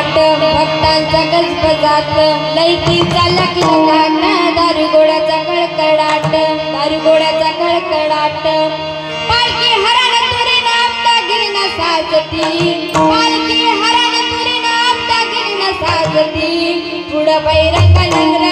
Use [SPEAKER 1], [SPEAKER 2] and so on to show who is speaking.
[SPEAKER 1] थाट भक्तांचा गजबजाट लैकीचा लखलखाट दारू गोड्याचा कडकडाट दारू गोड्याचा कडकडाट पालखी हरण तुरीनं आपता गिरीनं साजती. पालखी हरण तुरीनं आपता गिरीनं साजती. पुढं बैरंग नगर